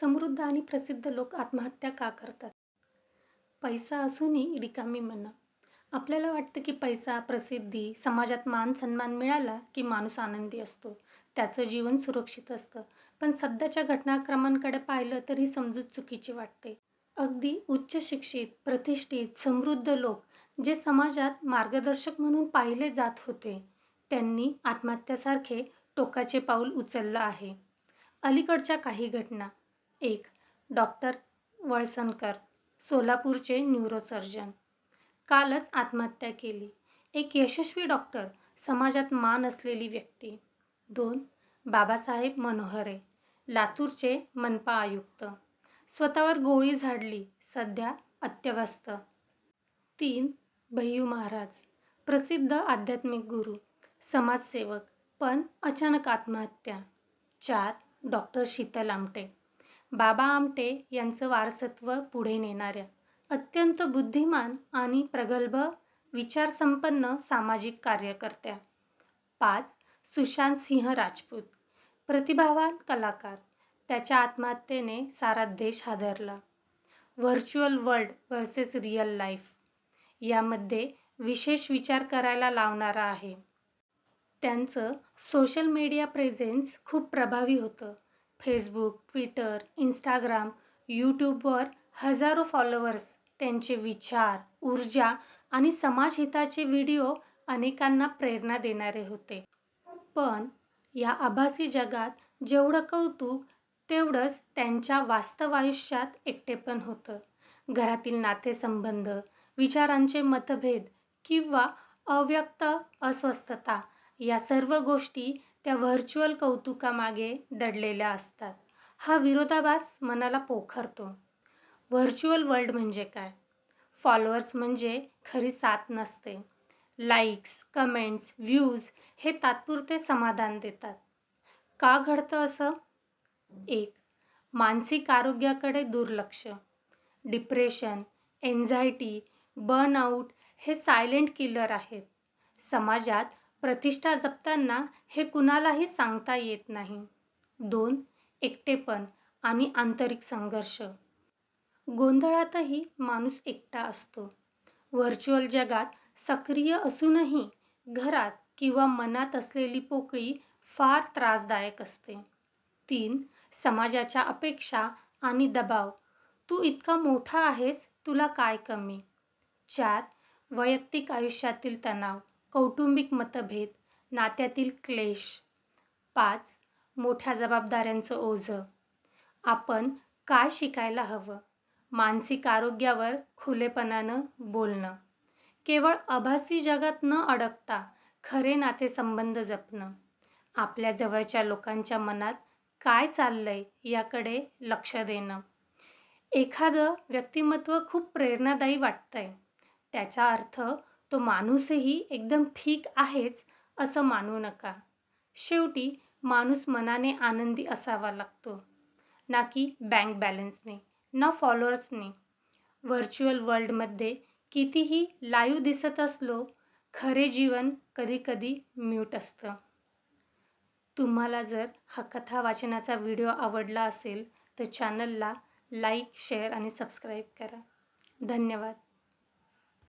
समृद्ध आणि प्रसिद्ध लोक आत्महत्या का करतात? पैसा असूनही रिकामी मनं आपल्याला वाटतं की पैसा प्रसिद्धी समाजात मान सन्मान मिळाला की माणूस आनंदी असतो. त्याचं जीवन सुरक्षित असतं. पण सध्याच्या घटनाक्रमांकडे पाहिलं तर ही समजूत चुकीची वाटते. अगदी उच्च शिक्षित प्रतिष्ठित समृद्ध लोक जे समाजात मार्गदर्शक म्हणून पाहिले जात होते त्यांनी आत्महत्यासारखे टोकाचे पाऊल उचललं आहे. अलीकडच्या काही घटना. एक डॉक्टर वळसणकर सोलापूरचे न्यूरोसर्जन. कालच आत्महत्या केली. एक यशस्वी डॉक्टर समाजात मान असलेली व्यक्ती. दोन बाबासाहेब मनोहरे लातूरचे मनपा आयुक्त. स्वतःवर गोळी झाडली सध्या अत्यवस्थ. तीन भैयू महाराज प्रसिद्ध आध्यात्मिक गुरु समाजसेवक पण अचानक आत्महत्या. चार डॉक्टर शीतल आमटे. बाबा आमटे यांचं वारसत्व पुढे नेणाऱ्या अत्यंत बुद्धिमान आणि प्रगल्भ विचारसंपन्न सामाजिक कार्यकर्त्या. पाच सुशांत सिंह राजपूत. प्रतिभावान कलाकार. त्याच्या आत्महत्येने सारा देश हादरला. Virtual world versus real life. यामध्ये विशेष विचार करायला लावणारा आहे. त्यांचं सोशल मीडिया प्रेझेन्स खूप प्रभावी होतं. फेसबुक ट्विटर इंस्टाग्राम यूट्यूबवर हजारो फॉलोअर्स त्यांचे विचार ऊर्जा आणि समाजहिताचे व्हिडिओ अनेकांना प्रेरणा देणारे होते. पण या आभासी जगात जेवढं कौतुक तेवढंच त्यांच्या वास्तव आयुष्यात एकटेपण होतं. घरातील नातेसंबंध विचारांचे मतभेद किंवा अव्यक्त अस्वस्थता या सर्व गोष्टी त्या व्हर्च्युअल कौतुकामागे दडलेल्या असतात. हा विरोधाभास मनाला पोखरतो. व्हर्च्युअल वर्ल्ड म्हणजे काय? फॉलोअर्स म्हणजे खरी साथ नसते. लाईक्स कमेंट्स व्ह्यूज हे तात्पुरते समाधान देतात. का घडतं असं? एक मानसिक आरोग्याकडे दुर्लक्ष. डिप्रेशन एन्झायटी बर्नआउट हे सायलेंट किलर आहेत. समाजात प्रतिष्ठा जपताना हे कुणालाही सांगता येत नाही. दोन एकटेपण आणि आंतरिक संघर्ष. गोंधळातही माणूस एकटा असतो. व्हर्च्युअल जगात सक्रिय असूनही घरात किंवा मनात असलेली पोकळी फार त्रासदायक असते. तीन समाजाच्या अपेक्षा आणि दबाव. तू इतका मोठा आहेस तुला काय कमी? चार वैयक्तिक आयुष्यातील तणाव. कौटुंबिक मतभेद नात्यातील क्लेश. पाच मोठ्या जबाबदाऱ्यांचं ओझं. आपण काय शिकायला हवं? मानसिक आरोग्यावर खुलेपणानं बोलणं. केवळ आभासी जगात न अडकता खरे नातेसंबंध जपणं. आपल्या जवळच्या लोकांच्या मनात काय चाललंय याकडे लक्ष देणं. एखादं व्यक्तिमत्व खूप प्रेरणादायी वाटतंय. त्याचा अर्थ तो माणूसही एकदम ठीक आहेच असं मानू नका. शेवटी माणूस मनाने आनंदी असावा लागतो. ना की बँक बॅलन्सने ना फॉलोअर्सने. व्हर्च्युअल वर्ल्डमध्ये कितीही लाईव्ह दिसत असलो खरे जीवन कधीकधी म्यूट असतं. तुम्हाला जर हा कथा वाचनाचा व्हिडिओ आवडला असेल तर चॅनलला लाईक शेअर आणि सबस्क्राईब करा. धन्यवाद.